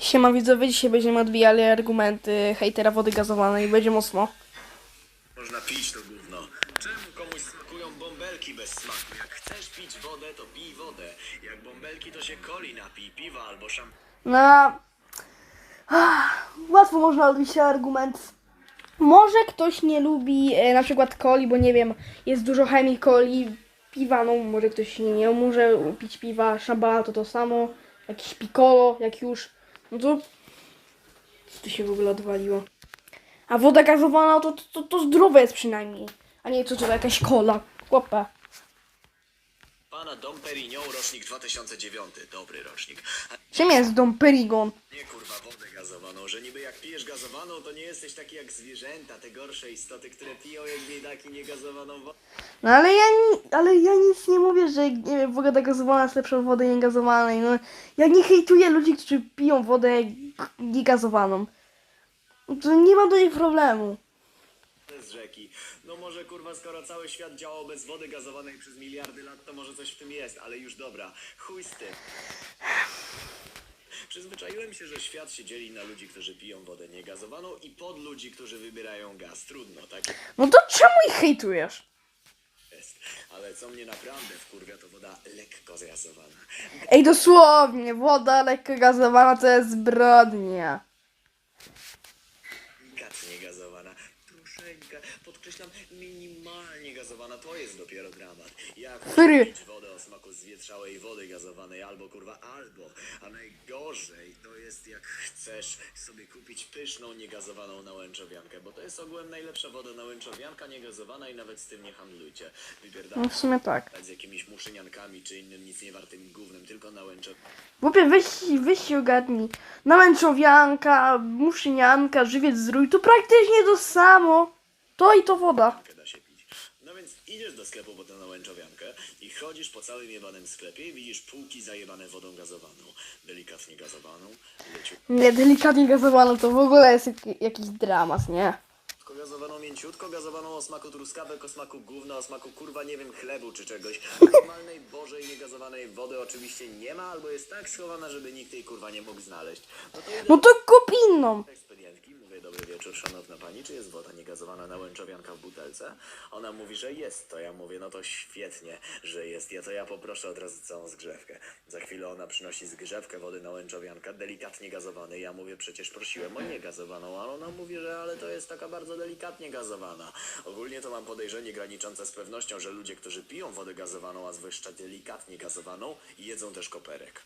Siema widzowie, dzisiaj będziemy odbijali argumenty hejtera wody gazowanej. Będzie mocno. Można pić to gówno. Czemu komuś smakują bąbelki bez smaku? Jak chcesz pić wodę, to pij wodę. Jak bąbelki, to się coli napij, piwa albo szamp... Na... Ah, Łatwo można odbić argument. Może ktoś nie lubi e, na przykład coli, bo nie wiem, jest dużo chemii coli, piwa, no może ktoś nie, nie może pić piwa, szambala to to samo, jakiś piccolo, jak już, no to co tu się w ogóle odwaliło? A woda gazowana to, to, to zdrowe jest przynajmniej, a nie co to jakaś kola, chłopę. Pana Dom Perignon, rocznik 2009. Dobry rocznik. Czym jest Dom Perigon? nie kurwa wodę gazowaną, że niby jak pijesz gazowaną, to nie jesteś taki jak zwierzęta, te gorsze istoty, które piją jak biedaki niegazowaną wodę. No ale ja, ni- ale ja nic nie mówię, że nie wiem, woda gazowana jest lepsza od wody niegazowanej. No, ja nie hejtuję ludzi, którzy piją wodę niegazowaną. To nie mam do nich problemu. z rzeki. No może kurwa, skoro cały świat działał bez wody gazowanej przez miliardy lat, to może coś w tym jest, ale już dobra. Chuj z tym. Przyzwyczaiłem się, że świat się dzieli na ludzi, którzy piją wodę niegazowaną i pod ludzi, którzy wybierają gaz. Trudno, tak No to czemu ich hejtujesz? jest. Ale co mnie naprawdę wkurwia, to woda lekko zgazowana. Ej, dosłownie, woda lekko gazowana to jest zbrodnia. Delikatnie gazowana. Troszeczkę, podkreślam, minimalnie gazowana. To jest dopiero dramat. Jak Fry. pić wodę o smaku zwietrzałej wody gazowanej albo kurwa albo. A najgorzej to jest jak chcesz sobie kupić pyszną niegazowaną nałęczowiankę, bo to jest ogółem najlepsza woda nałęczowianka niegazowana i nawet z tym nie handlujcie. Wypierdalać No w sumie tak. z jakimiś muszyniankami czy innym nic niewartym gównem, tylko nałęczowiankę. Głupie, weź, weź się ogarnij. Namęczowianka, muszynianka, żywiec z rój, to praktycznie to samo. To i to woda. da się pić. No więc idziesz do sklepu po tę nałęczowiankę i chodzisz po całym jebanym sklepie i widzisz półki zajebane wodą gazowaną. Delikatnie gazowaną, leciutko Nie, delikatnie gazowana to w ogóle jest jak, jakiś dramat, nie? gazowaną, mięciutko gazowaną o smaku truskawek, o smaku gówna, o smaku kurwa nie wiem chlebu czy czegoś. Normalnej, bożej, niegazowanej wody oczywiście nie ma albo jest tak schowana, żeby nikt jej kurwa nie mógł znaleźć. No to idę No to kup inną. Wieczór szanowna pani, czy jest woda niegazowana na łęczowianka w butelce? Ona mówi, że jest, to ja mówię, no to świetnie, że jest, ja to ja poproszę od razu całą zgrzewkę. Za chwilę ona przynosi zgrzewkę wody na łęczowianka, delikatnie gazowanej, ja mówię, przecież prosiłem o niegazowaną, a ona mówi, że ale to jest taka bardzo delikatnie gazowana. Ogólnie to mam podejrzenie graniczące z pewnością, że ludzie, którzy piją wodę gazowaną, a zwłaszcza delikatnie gazowaną, jedzą też koperek.